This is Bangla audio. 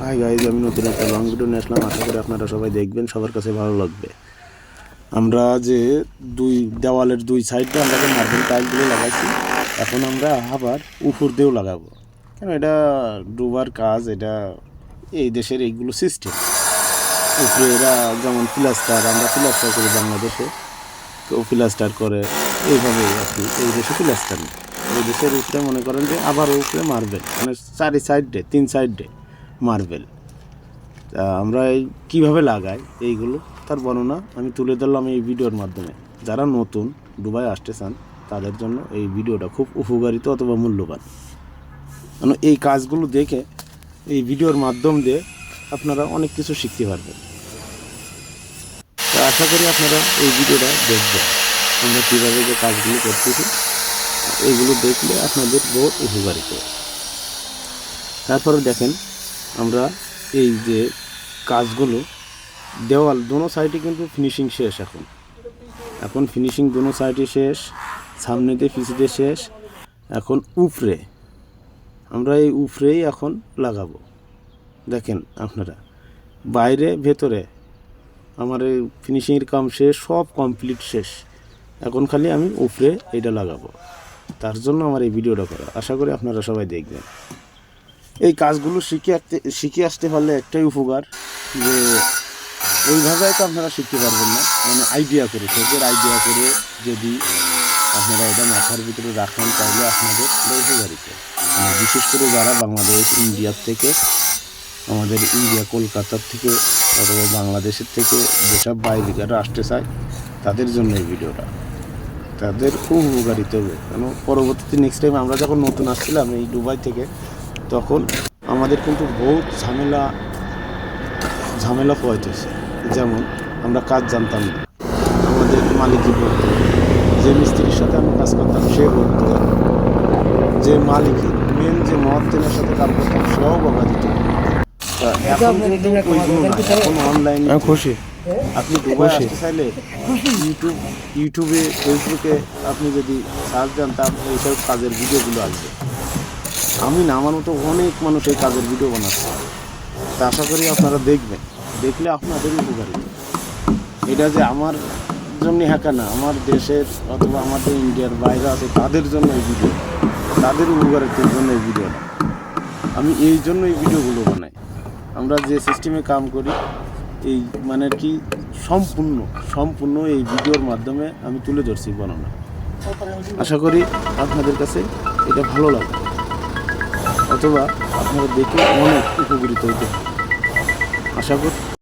হাই গাইজ আমি নতুন একটা লং ভিডিও নিয়ে আসলাম। আশা করি আপনারা সবাই দেখবেন, সবার কাছে ভালো লাগবে। আমরা যে দুই দেওয়ালের দুই সাইডে আমরা যে মার্বেল টাইলগুলো লাগাইছি, এখন আমরা আবার উপর দিয়েও লাগাবো। কেন? এটা ডুবার কাজ, এটা এই দেশের এইগুলো সিস্টেম উপরে এরা যেমন প্লাস্টার আমরা প্লাস্টার করি বাংলাদেশে। কেউ প্লাস্টার করে, এইভাবে আর কি এই দেশে প্লাস্টার নেই। এই দেশের উপরে মনে করেন যে আবার উপরে মারবেন মানে চারি সাইডে তিন সাইডে মার্বেল তা আমরা কীভাবে লাগাই এইগুলো? তার বর্ণনা আমি তুলে ধরলাম এই ভিডিওর মাধ্যমে। যারা নতুন দুবাই আসতে চান, তাদের জন্য এই ভিডিওটা খুব উপকারিত অথবা মূল্যবান। কারণ এই কাজগুলো দেখে, এই ভিডিওর মাধ্যম দিয়ে আপনারা অনেক কিছু শিখতে পারবেন। তা আশা করি আপনারা এই ভিডিওটা দেখবেন। আমরা কীভাবে যে কাজগুলো করতেছি, এইগুলো দেখলে আপনাদের বহুত উপকারিত। তারপরে দেখেন আমরা এই যে কাজগুলো, দেওয়াল দোনো সাইডে কিন্তু ফিনিশিং শেষ এখন। এখন ফিনিশিং দোনো সাইডে শেষ সামনেতে পিছিতে শেষ। এখন উপরে আমরা এই উপরেই এখন লাগাবো। দেখেন আপনারা, বাইরে, ভেতরে, আমার এই ফিনিশিংয়ের কাম শেষ, সব কমপ্লিট শেষ। এখন খালি আমি উপরে এটা লাগাবো। তার জন্য আমার এই ভিডিওটা করা। আশা করি আপনারা সবাই দেখবেন। এই কাজগুলো শিখে আসতে শিখে আসতে পারলে একটাই উপকার যে ওইভাবে তো আপনারা শিখতে পারবেন না। মানে আইডিয়া করে চোখের আইডিয়া করে যদি আপনারা এটা মাথার ভিতরে রাখেন, তাহলে আপনাদের উপকারিত। মানে বিশেষ করে যারা বাংলাদেশ, ইন্ডিয়ার থেকে, আমাদের ইন্ডিয়া, কলকাতার থেকে অথবা বাংলাদেশের থেকে যেসব বাইরিকারা আসতে চায়, তাদের জন্য এই ভিডিওটা। তাদের খুব উপকারিত হবে। কেন? পরবর্তীতে নেক্সট টাইম আমরা যখন নতুন আসছিলাম এই দুবাই থেকে তখন আমাদের কিন্তু বহুত ঝামেলা ঝামেলা পোয়াইতেছে যেমন আমরা কাজ জানতাম না। আমাদের মালিকই বলতো যে মিস্ত্রির সাথে আমি কাজ করতাম সে বলতো যে মালিক মেন যে মহাত্মের সাথে কাজ করতাম সেও বকা দিত। এখন কিন্তু ওইগুলো নাই এখন অনলাইন খুশি। আপনি দুবাই আসতে চাইলে ইউটিউব ইউটিউবে ফেসবুকে আপনি যদি সার্চ দেন তার এইসব কাজের ভিডিওগুলো আসবে আমি না, আমার মতো অনেক মানুষ এই কাজের ভিডিও বানাচ্ছে। তা আশা করি আপনারা দেখবেন। দেখলে আপনাদের উপকারী এটা যে আমার জন্য হ্যাকা না, আমার দেশের অথবা আমাদের ইন্ডিয়ার বাইরে আছে, তাদের জন্য এই ভিডিও তাদের উপকারিতার জন্য এই ভিডিওটা আমি এই জন্য এই ভিডিওগুলো বানাই। আমরা যে সিস্টেমে কাম করি, এই মানে কি সম্পূর্ণ সম্পূর্ণ এই ভিডিওর মাধ্যমে আমি তুলে ধরছি বর্ণনা। আশা করি আপনাদের কাছে এটা ভালো লাগবে। অথবা আপনারা দেখে অনেক উপকৃত হইতে। আশা করি